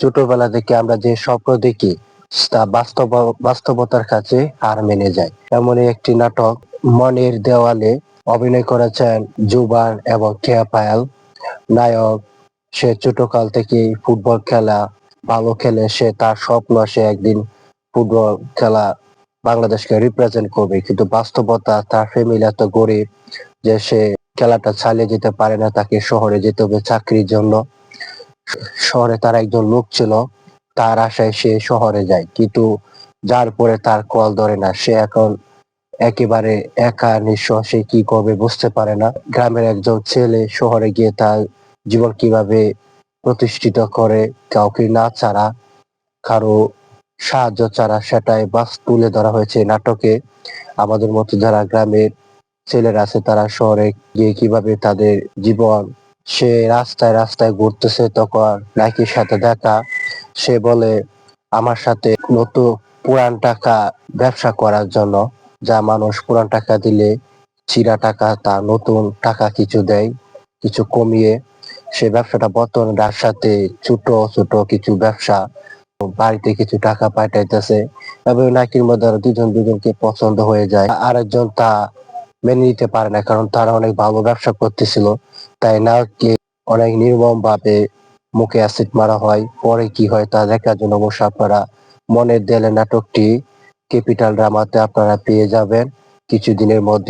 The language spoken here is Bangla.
ছোটবেলা থেকে আমরা যে স্বপ্ন দেখি, তা বাস্তব বাস্তবতার কাছে হার মেনে যায়। এমনই একটি নাটক, মনের দেওয়ালে অভিনয় করেছেন জুবান এবং কেয়া পায়েল। নায়ক, সে ছোটকাল থেকেই ফুটবল খেলা ভালো খেলে, সে তার স্বপ্ন সে একদিন ফুটবল খেলা বাংলাদেশকে রিপ্রেজেন্ট করবে। কিন্তু বাস্তবতা, তার ফ্যামিলি এত গরিব যে সে খেলাটা চালিয়ে যেতে পারে না, তাকে শহরে যেতে হবে চাকরির জন্য। শহরে তার একজন লোক ছিল, তার আশায় সে শহরে যায়। কিন্তু যার পরে তার কল ধরে না, সে এখন একেবারে একা, নিঃস্ব, সে কি করবে বুঝতে পারে না। গ্রামের একজন ছেলে শহরে গিয়ে তার জীবন কীভাবে প্রতিষ্ঠিত করে, কাউকে না ছাড়া, কারও সাহায্য ছাড়া, সেটাই বাস তুলে ধরা হয়েছে নাটকে। আমাদের মতো যারা গ্রামের ছেলেরা আছে, তারা শহরে গিয়ে কীভাবে তাদের জীবন সে রাস্তায় রাস্তায় ঘুরতেছে তখন নাইকির সাথে দেখা। সে বলে, আমার সাথে নতুন পুরান টাকা ব্যবসা করার জন্য। যা মানুষ পুরান টাকা দিলে চিরা টাকা তা নতুন টাকা কিছু দেয়, কিছু কমিয়ে। সে ব্যবসাটা বর্তমানে তার সাথে ছোট ছোট কিছু ব্যবসা। বাড়িতে কিছু টাকা পাঠাইতেছে। এবং নাকির মধ্যে দুজন, দুজনকে পছন্দ হয়ে যায়। আরেকজন তা মেনে নিতে পারে না, কারণ তারা অনেক ভালো ব্যবসা করতেছিল। তাই নায়ককে অনেক নির্মম ভাবে মুখে অ্যাসিড মারা হয়। পরে কি হয় তা দেখার জন্য অবশ্য আপনারা মনের দেলে নাটকটি ক্যাপিটাল ড্রামাতে আপনারা পেয়ে যাবেন। কিছুদিনের মধ্যে